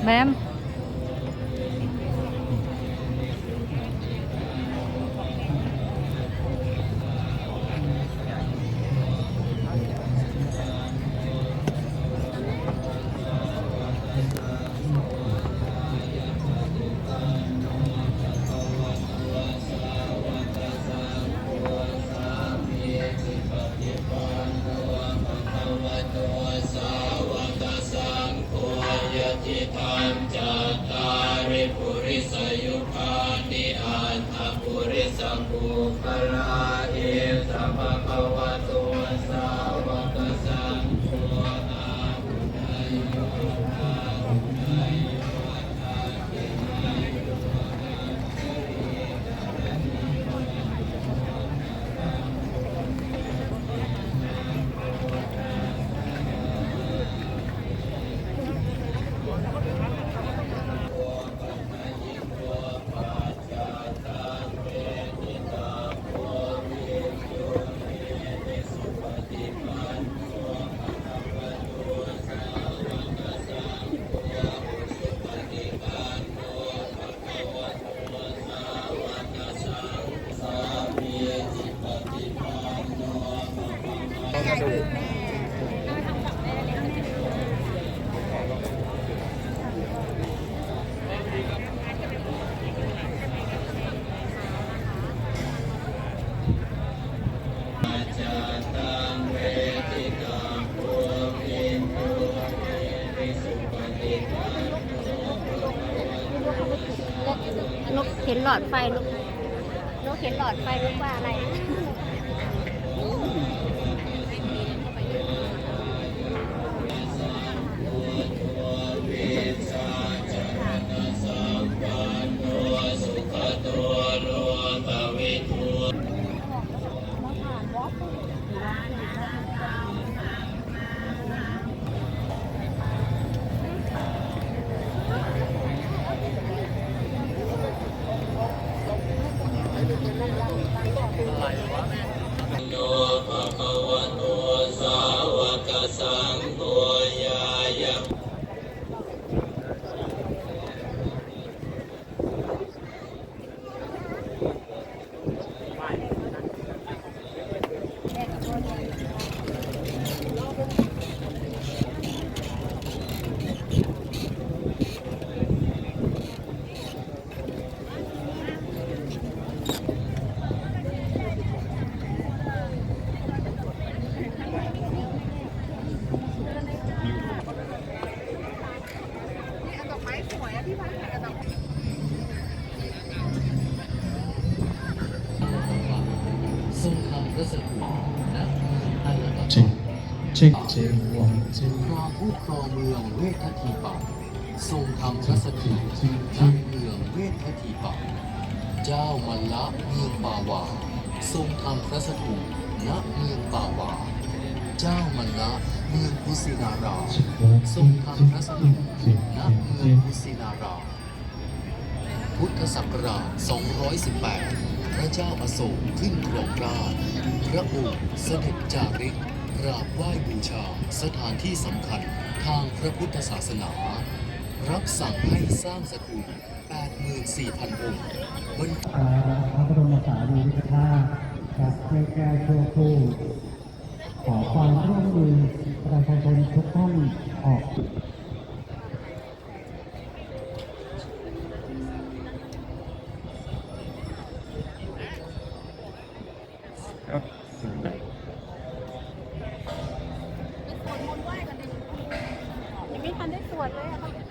Ma'am, ทิทังจัตตาริปุริสยุคานิอันถปุริสกุปราเอสัมภะวัต นกเห็นหลอดไฟนกนกเห็นหลอดไฟนกว่าอะไร เช็คเช็คเช็คหัวเช็คพระผู้ครองเมืองเวททีปะทรงทำพระสถิตที่เมืองเวททีปะเจ้ามัลละเมืองปาวาทรงทำพระสถิตณเมืองปาวา เจ้ามัลละเมือง กุสินาราทรงทำพระสถูปณเมืองกุสินาราพุทธศักราช 218 พระเจ้าอาโศกขึ้นครองราชพระองค์เสด็จจาริกกราบไหว้บูชาสถานที่สำคัญทางพระพุทธศาสนา รับสั่งให้สร้างสถูป84,000 องค์บนพระบรมสารีริกธาตุกับเพื่อแก้ชั่วครู่ ขอความร่วมมือประชาชนทุกท่านออกยังไม่ทันได้ตรวจเลยอะ